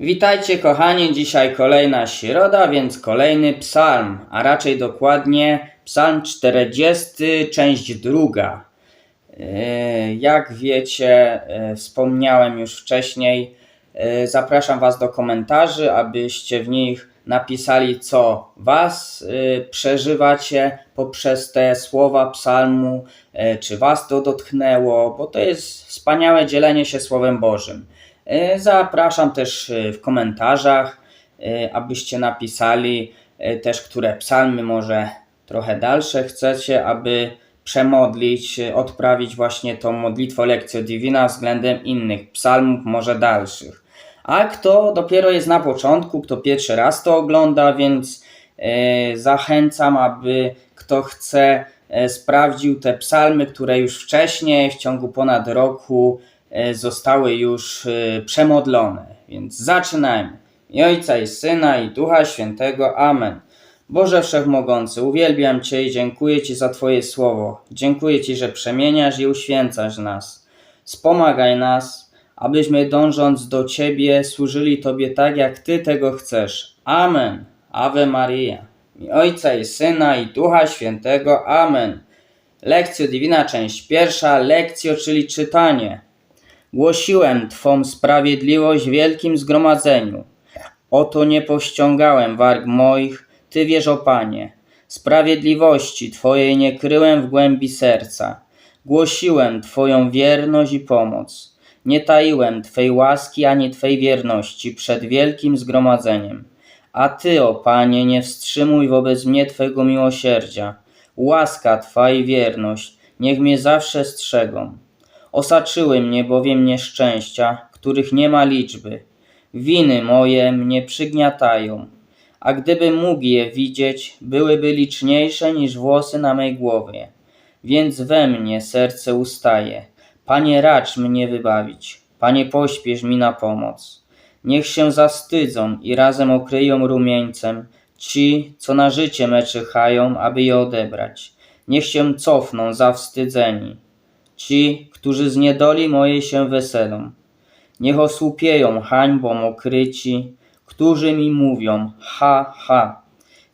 Witajcie kochani, dzisiaj kolejna środa, więc kolejny psalm, a raczej dokładnie psalm 40, część druga. Yy, Jak wiecie, yy, wspomniałem już wcześniej, yy, zapraszam Was do komentarzy, abyście w nich napisali, co Was przeżywacie poprzez te słowa psalmu, czy Was to dotknęło, bo to jest wspaniałe dzielenie się Słowem Bożym. E, Zapraszam też e, w komentarzach, e, abyście napisali też, które psalmy może trochę dalsze chcecie, aby przemodlić, odprawić właśnie tą modlitwę lekcjo divina względem innych psalmów, może dalszych. A kto dopiero jest na początku, kto pierwszy raz to ogląda, więc zachęcam, aby kto chce sprawdził te psalmy, które już wcześniej, w ciągu ponad roku zostały już e, przemodlone. Więc zaczynajmy. I Ojca i Syna i Ducha Świętego. Amen. Boże Wszechmogący, uwielbiam Cię i dziękuję Ci za Twoje słowo. Dziękuję Ci, że przemieniasz i uświęcasz nas. Wspomagaj nas, abyśmy dążąc do Ciebie służyli Tobie tak, jak Ty tego chcesz. Amen. Ave Maria. I Ojca i Syna i Ducha Świętego. Amen. Lekcja Divina, część pierwsza. Lekcjo, czyli czytanie. Głosiłem Twą sprawiedliwość wielkim zgromadzeniu. Oto nie pościągałem warg moich, Ty wiesz o Panie. Sprawiedliwości Twojej nie kryłem w głębi serca. Głosiłem Twoją wierność i pomoc. Nie taiłem Twej łaski ani Twej wierności przed wielkim zgromadzeniem. A Ty, o Panie, nie wstrzymuj wobec mnie Twego miłosierdzia. Łaska Twa i wierność niech mnie zawsze strzegą. Osaczyły mnie bowiem nieszczęścia, których nie ma liczby. Winy moje mnie przygniatają, a gdybym mógł je widzieć, byłyby liczniejsze niż włosy na mej głowie. Więc we mnie serce ustaje. Panie, racz mnie wybawić. Panie, pośpiesz mi na pomoc. Niech się zastydzą i razem okryją rumieńcem ci, co na życie me czyhają, aby je odebrać. Niech się cofną zawstydzeni ci, którzy z niedoli mojej się weselą. Niech osłupieją hańbą okryci, którzy mi mówią ha, ha.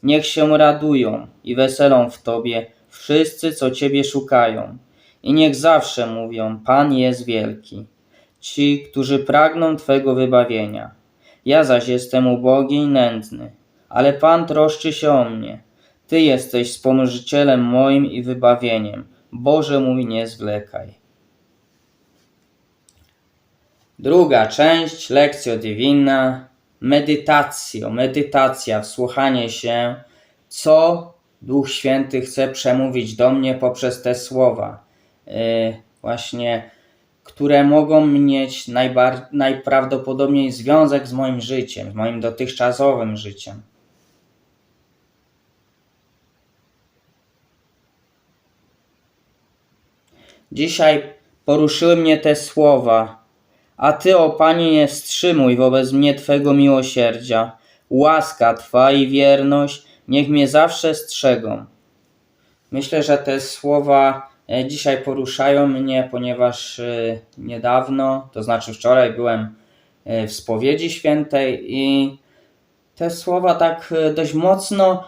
Niech się radują i weselą w Tobie wszyscy, co Ciebie szukają. I niech zawsze mówią, Pan jest wielki. Ci, którzy pragną Twego wybawienia. Ja zaś jestem ubogi i nędzny, ale Pan troszczy się o mnie. Ty jesteś wspomożycielem moim i wybawieniem. Boże mój, nie zwlekaj. Druga część, lekcja divina, medytacjo, medytacja, wsłuchanie się, co Duch Święty chce przemówić do mnie poprzez te słowa, yy, właśnie, które mogą mieć najprawdopodobniej związek z moim życiem, z moim dotychczasowym życiem. Dzisiaj poruszyły mnie te słowa. A Ty, o Panie, nie wstrzymuj wobec mnie Twego miłosierdzia. Łaska Twa i wierność niech mnie zawsze strzegą. Myślę, że te słowa e, dzisiaj poruszają mnie, ponieważ e, niedawno, to znaczy wczoraj, byłem e, w spowiedzi świętej i te słowa tak dość mocno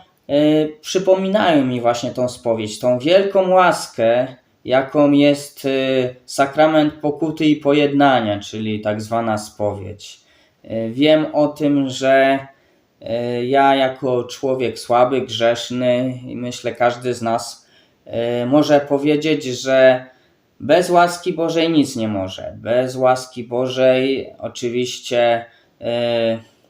przypominają mi właśnie tą spowiedź, tą wielką łaskę, jaką jest y, sakrament pokuty i pojednania, czyli tak zwana spowiedź. Y, Wiem o tym, że y, ja jako człowiek słaby, grzeszny i myślę każdy z nas może powiedzieć, że bez łaski Bożej nic nie może. Bez łaski Bożej oczywiście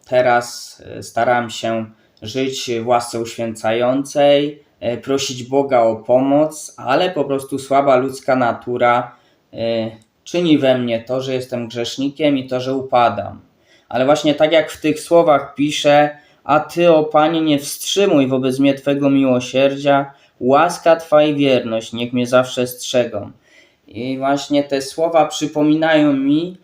teraz staram się żyć w łasce uświęcającej, prosić Boga o pomoc, ale po prostu słaba ludzka natura e, czyni we mnie to, że jestem grzesznikiem i to, że upadam. Ale właśnie tak jak w tych słowach pisze, a Ty, o Panie, nie wstrzymuj wobec mnie Twego miłosierdzia, łaska Twa i wierność niech mnie zawsze strzegą. I właśnie te słowa przypominają mi,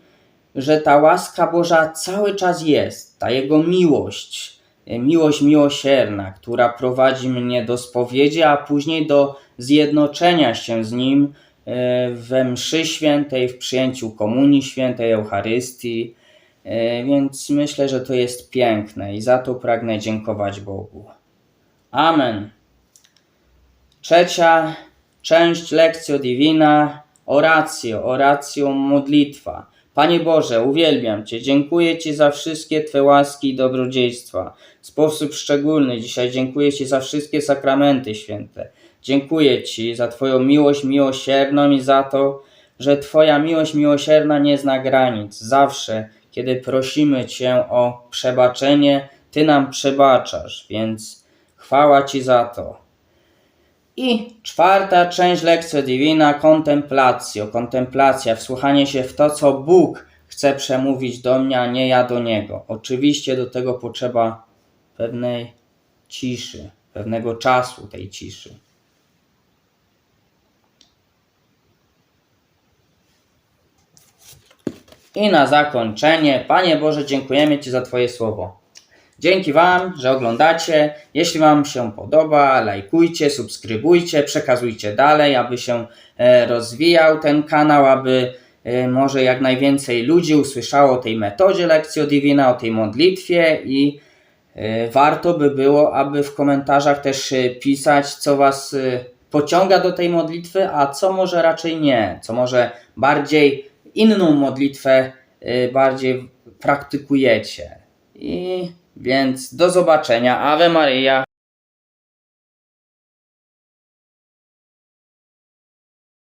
że ta łaska Boża cały czas jest, ta Jego miłość, e, miłość miłosierna, która prowadzi mnie do spowiedzi, a później do zjednoczenia się z Nim e, we mszy świętej, w przyjęciu komunii świętej, Eucharystii. E, Więc myślę, że to jest piękne i za to pragnę dziękować Bogu. Amen. Trzecia część Lekcjo Divina, oracjo, oracjo, modlitwa. Panie Boże, uwielbiam Cię, dziękuję Ci za wszystkie Twe łaski i dobrodziejstwa. W sposób szczególny dzisiaj dziękuję Ci za wszystkie sakramenty święte. Dziękuję Ci za Twoją miłość miłosierną i za to, że Twoja miłość miłosierna nie zna granic. Zawsze, kiedy prosimy Cię o przebaczenie, Ty nam przebaczasz, więc chwała Ci za to. I czwarta część Lekcja Divina, kontemplacjo, kontemplacja, wsłuchanie się w to, co Bóg chce przemówić do mnie, a nie ja do Niego. Oczywiście do tego potrzeba pewnej ciszy, pewnego czasu tej ciszy. I na zakończenie, Panie Boże, dziękujemy Ci za Twoje słowo. Dzięki Wam, że oglądacie. Jeśli Wam się podoba, lajkujcie, subskrybujcie, przekazujcie dalej, aby się e, rozwijał ten kanał, aby e, może jak najwięcej ludzi usłyszało o tej metodzie Lekcjo Divina, o tej modlitwie i e, warto by było, aby w komentarzach też pisać, co Was pociąga do tej modlitwy, a co może raczej nie, co może bardziej inną modlitwę bardziej praktykujecie. I więc do zobaczenia. Ave Maria.